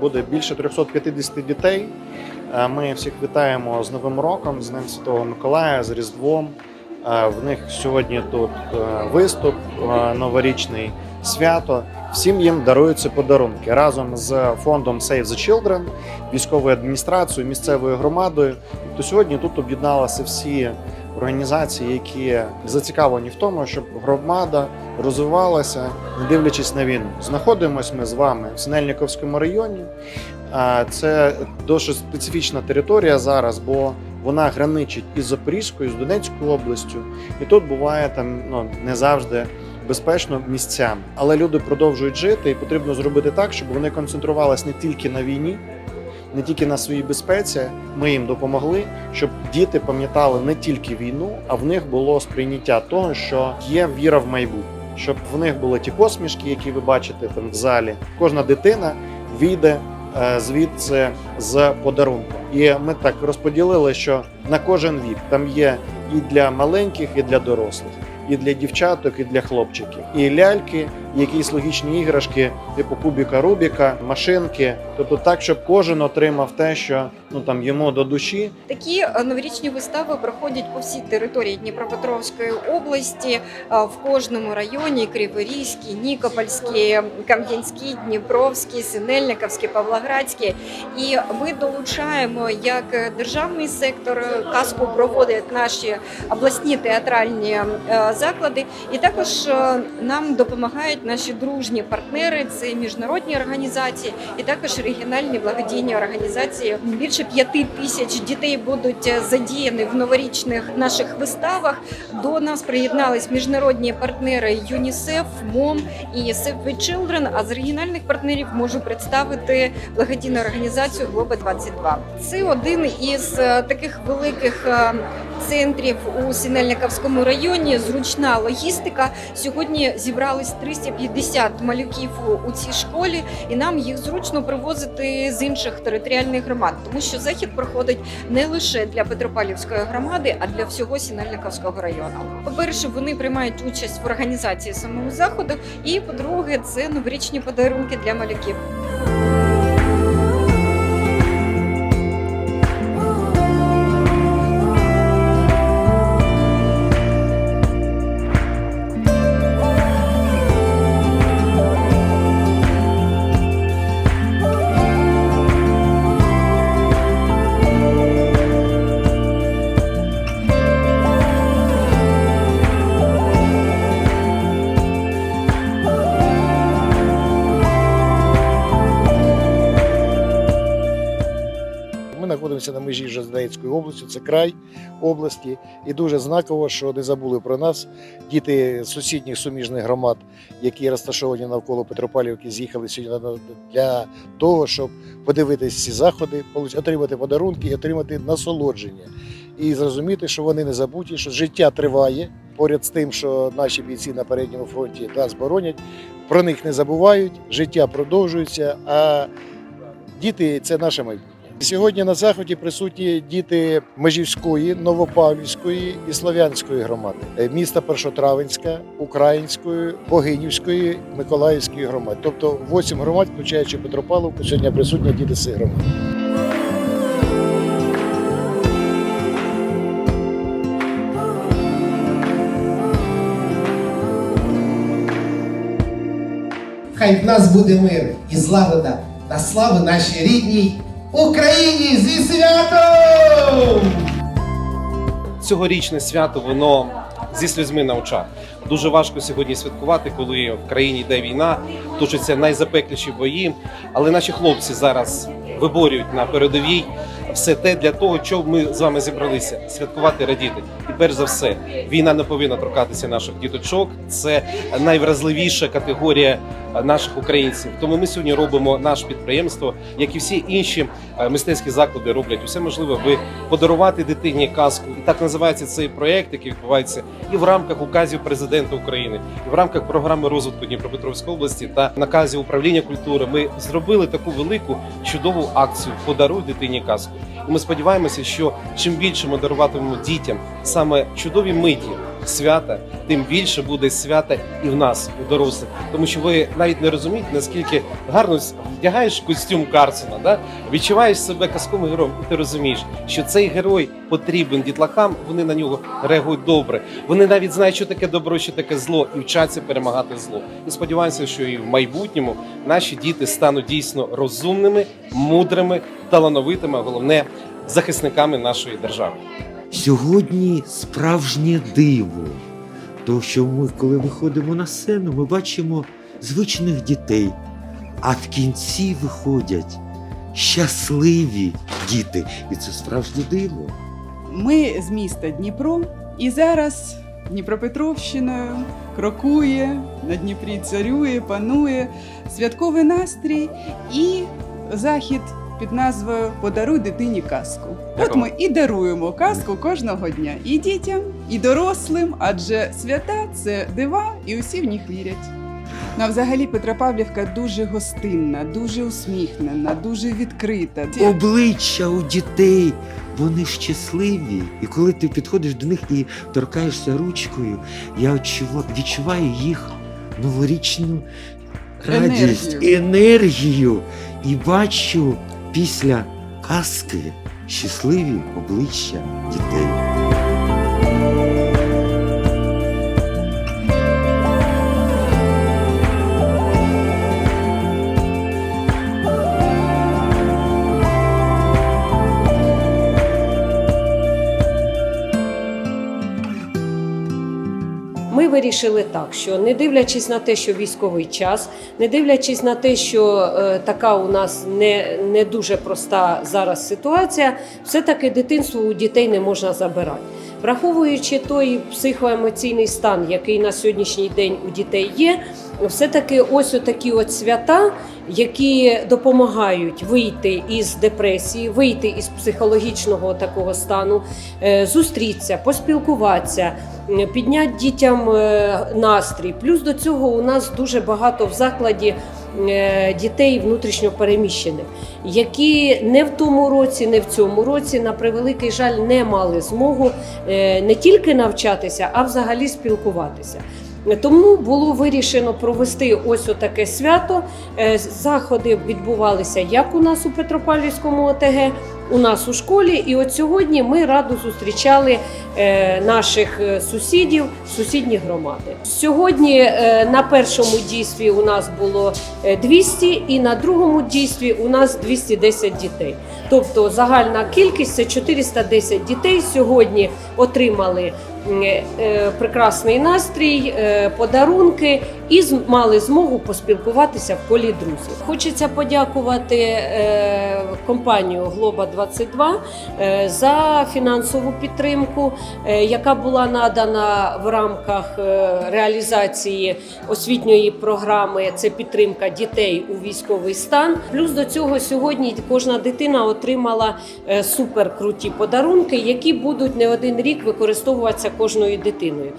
буде більше 350 дітей. Е, Ми всіх вітаємо з Новим роком, з Днем Святого Миколая, з Різдвом. Е, В них сьогодні тут е, виступ, новорічний свято. Всім їм даруються подарунки разом з фондом Save the Children, військовою адміністрацією, місцевою громадою. Тобто сьогодні тут об'єдналися всі організації, які зацікавлені в тому, щоб громада розвивалася, не дивлячись на війну. Знаходимося ми з вами в Синельниковському районі. Це дуже специфічна територія зараз, бо вона граничить із Запорізькою, з Донецькою областю, і тут буває там ну не завжди безпечно місцями. Але люди продовжують жити, і потрібно зробити так, щоб вони концентрувалися не тільки на війні, не тільки на своїй безпеці. Ми їм допомогли, щоб діти пам'ятали не тільки війну, а в них було сприйняття того, що є віра в майбутнє, щоб в них були ті посмішки, які ви бачите там в залі. Кожна дитина війде е, звідси з подарунком. І ми так розподілили, що на кожен вік там є і для маленьких, і для дорослих, і для дівчаток, і для хлопчиків, і ляльки, якісь логічні іграшки, типу кубіка Рубіка, машинки. Тобто так, щоб кожен отримав те, що ну там йому до душі, Такі е, новорічні вистави проходять по всій території Дніпропетровської області, е, в кожному районі: Криворізький, Нікопольський, Кам'янський, Дніпровський, Синельниковський, Павлоградський. І ми долучаємо як державний сектор е, казку проводять наші обласні театральні заклади, і також е, нам допомагають наші дружні партнери. Це міжнародні організації, і також регіональні благодійні організації. Більше п'яти тисяч дітей будуть е, задіяні в новорічних наших виставах. До нас приєднались міжнародні партнери ЮНІСЕФ, МОМ і Save the Children, А з регіональних партнерів можу представити благодійну організацію Глоба 22 Це один із е, таких великих центрів у Синельниковському районі. Зручна логістика. Сьогодні зібрались 350 малюків у- цій школі, і нам їх зручно привозити з інших територіальних громад, тому що захід проходить не лише для Петропавлівської громади, а для всього Сінельниковського району. По-перше, вони приймають участь в організації самого заходу, і по-друге, це новорічні подарунки для малюків. Знаходимося на межі вже областю, це край області, і дуже знаково, що не забули про нас. Діти з сусідніх суміжних громад, які розташовані навколо Петропавлівки, з'їхали сьогодні для того, щоб подивитися ці заходи, отримати подарунки і отримати насолодження. І зрозуміти, що вони не забуті, що життя триває поряд з тим, що наші бійці на передньому фронті нас боронять. Про них не забувають, життя продовжується, а діти це наше майбутнє. Сьогодні на заході присутні діти Межівської, Новопавлівської і Слов'янської громади, е, міста Першотравенська, Української, Богинівської, Миколаївської громад. Тобто восім громад, включаючи Петропавловку, сьогодні присутні діти з цих громад. Хай в нас буде мир і злагода на славу нашій рідній Україні зі святом! цьогорічне свято воно зі слізьми на очах. Дуже важко сьогодні святкувати, коли в країні йде війна, точаться найзапекліші бої. Але наші хлопці зараз виборюють на передовій все те для того, що ми з вами зібралися святкувати, радіти. І перш за все, війна не повинна торкатися наших діточок. Це найвразливіша категорія е, наших українців. Тому ми сьогодні робимо наше підприємство, як і всі інші е, мистецькі заклади роблять усе можливе, аби подарувати дитині казку. І так називається цей проект, який відбувається і в рамках указів президента України, і в рамках програми розвитку Дніпропетровської області та наказів управління культури. Ми зробили таку велику чудову акцію Подаруй дитині казку. І ми сподіваємося, що чим більше ми даруватимемо дітям саме чудові миті, свята, тим більше буде свята і в нас, у дорослих. Тому що ви навіть не розумієте, наскільки гарно вдягаєш костюм Карсона, да? відчуваєш себе казковим героєм, і ти розумієш, що цей герой потрібен дітлахам, вони на нього реагують добре. Вони навіть знають, що таке добро, що таке зло, і вчаться перемагати зло. І сподіваюся, що і в майбутньому наші діти стануть дійсно розумними, мудрими, талановитими, а головне захисниками нашої держави. Сьогодні справжнє диво. Тому що ми, коли виходимо на сцену, ми бачимо звичних дітей, а в кінці виходять щасливі діти. І це справжнє диво. Ми з міста Дніпро і зараз Дніпропетровщиною крокує, на Дніпрі царює, панує святковий настрій і захід під назвою Подаруй дитині казку. От ми і даруємо казку кожного дня і дітям, і дорослим, адже свята це дива, і усі в них вірять. Ну, а взагалі Петропавлівка дуже гостинна, дуже усміхнена, дуже відкрита. Обличчя у дітей, вони щасливі. І коли ти підходиш до них і торкаєшся ручкою, я відчуваю, відчуваю їх новорічну радість, Енергію. енергію. І бачу після казки щасливі обличчя дітей. Вирішили так, що не дивлячись на те, що військовий час, не дивлячись на те, що е, така у нас не, не дуже проста зараз ситуація, все-таки дитинство у дітей не можна забирати. Враховуючи той психоемоційний стан, який на сьогоднішній день у дітей є, все-таки ось такі от свята, які допомагають вийти із депресії, вийти із психологічного такого стану, е, зустрітися, поспілкуватися, підняти дітям е, настрій. Плюс до цього у нас дуже багато в закладі е, дітей внутрішньо переміщених, які не в тому році, не в цьому році, на превеликий жаль, не мали змогу не тільки навчатися, а взагалі спілкуватися. Тому було вирішено провести ось отаке свято. Е, Заходи відбувалися як у нас у Петропавлівському ОТГ, у нас у школі. І от сьогодні ми радо зустрічали е, наших е, сусідів, сусідні громади. Сьогодні на першому дійстві у нас було е, 200 і на другому дійстві у нас 210 дітей. Тобто загальна кількість це 410 дітей сьогодні отримали прекрасний настрій, е, подарунки і мали змогу поспілкуватися в колі друзів. Хочеться подякувати е, компанію Глоба 22 е, за фінансову підтримку, е, яка була надана в рамках е, реалізації освітньої програми. Це підтримка дітей у військовий стан. Плюс до цього сьогодні кожна дитина отримала суперкруті подарунки, які будуть не один рік використовуватися кожною дитиною.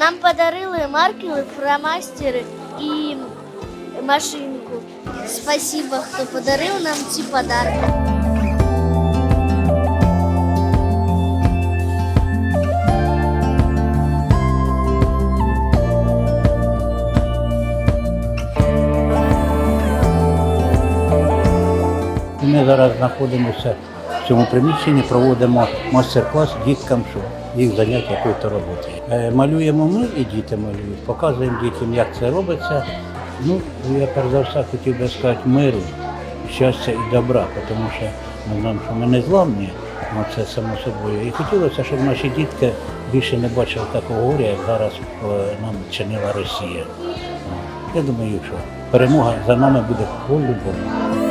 Нам подарили маркери, фломастери і машинку. Спасибо, хто подарив нам ці подарки. Ми зараз знаходимося в цьому приміщенні, проводимо мастер-клас діткам, що їх заняття якою-то. Е, Малюємо ми і діти малюють, показуємо дітям, як це робиться. Ну, я перш за все хотів би сказати миру, щастя і добра, тому що ми знаємо, що ми не зламні, ну, це само собою. І хотілося, щоб наші дітки більше не бачили такого горя, як зараз е, нам чинила Росія. Я думаю, що перемога за нами буде по-любому.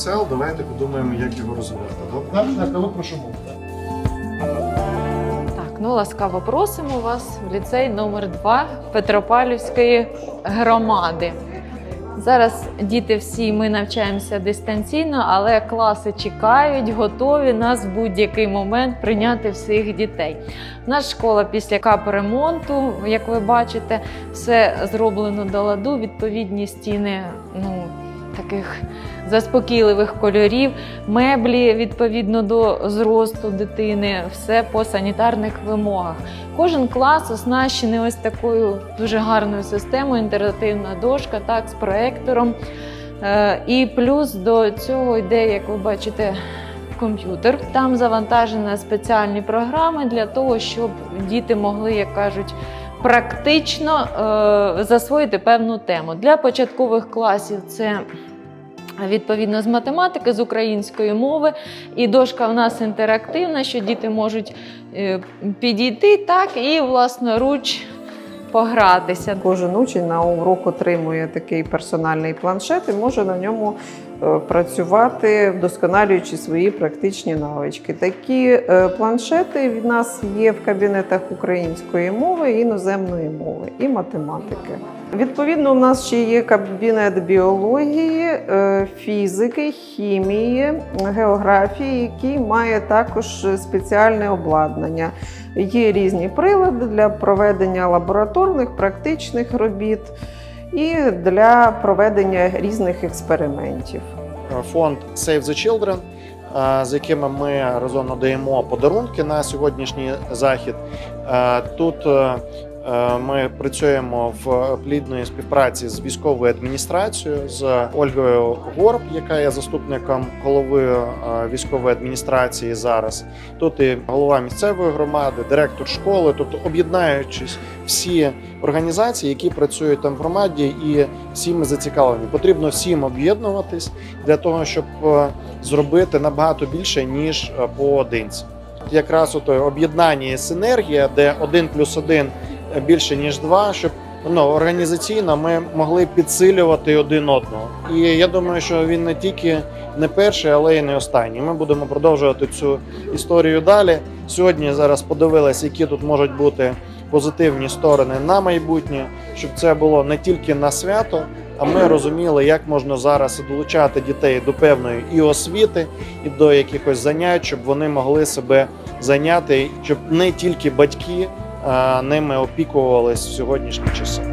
Потенціал. Давайте подумаємо, як його розвивати. Так, прошу мову. Так, ну ласкаво просимо вас в ліцей номер 2 Петропавлівської громади. Зараз діти всі ми навчаємося дистанційно, але класи чекають, готові нас в будь-який момент прийняти всіх дітей. Наша школа після капремонту, як ви бачите, все зроблено до ладу. Відповідні стіни ну, таких заспокійливих кольорів, меблі відповідно до зросту дитини, все по санітарних вимогах. Кожен клас оснащений ось такою дуже гарною системою, інтерактивна дошка, так, з проектором. Е, І плюс до цього йде, як ви бачите, комп'ютер. Там завантажені спеціальні програми для того, щоб діти могли, як кажуть, практично е, засвоїти певну тему. Для початкових класів це відповідно з математики, з української мови. І дошка в нас інтерактивна, що діти можуть е, підійти так і власноруч погратися. Кожен учень на урок отримує такий персональний планшет і може на ньому е, працювати, вдосконалюючи свої практичні навички. Такі е, планшети від нас є в кабінетах української мови, іноземної мови і математики. Відповідно, у нас ще є кабінет біології, е, фізики, хімії, географії, який має також спеціальне обладнання. Є різні прилади для проведення лабораторних, практичних робіт і для проведення різних експериментів. фонд Save the Children, е, з якими ми разом надаємо подарунки на сьогоднішній захід. Е, Тут е, е, ми працюємо в плідної співпраці з військовою адміністрацією з Ольгою Горб, яка є заступником голови е, військової адміністрації зараз. Тут і голова місцевої громади, директор школи, тобто об'єднаючись всі організації, які працюють там в громаді, і всі ми зацікавлені. Потрібно всім об'єднуватись для того, щоб е, зробити набагато більше ніж е, поодинці. Якраз ото об'єднання і синергія, де один плюс один більше ніж два, щоб ну організаційно ми могли підсилювати один одного. І я думаю, що він не тільки не перший, але й не останній. Ми будемо продовжувати цю історію далі. Сьогодні зараз подивилися, які тут можуть бути позитивні сторони на майбутнє, щоб це було не тільки на свято, а ми розуміли, як можна зараз долучати дітей до певної і освіти, і до якихось занять, щоб вони могли себе зайняти, щоб не тільки батьки ними опікувались в сьогоднішні часи.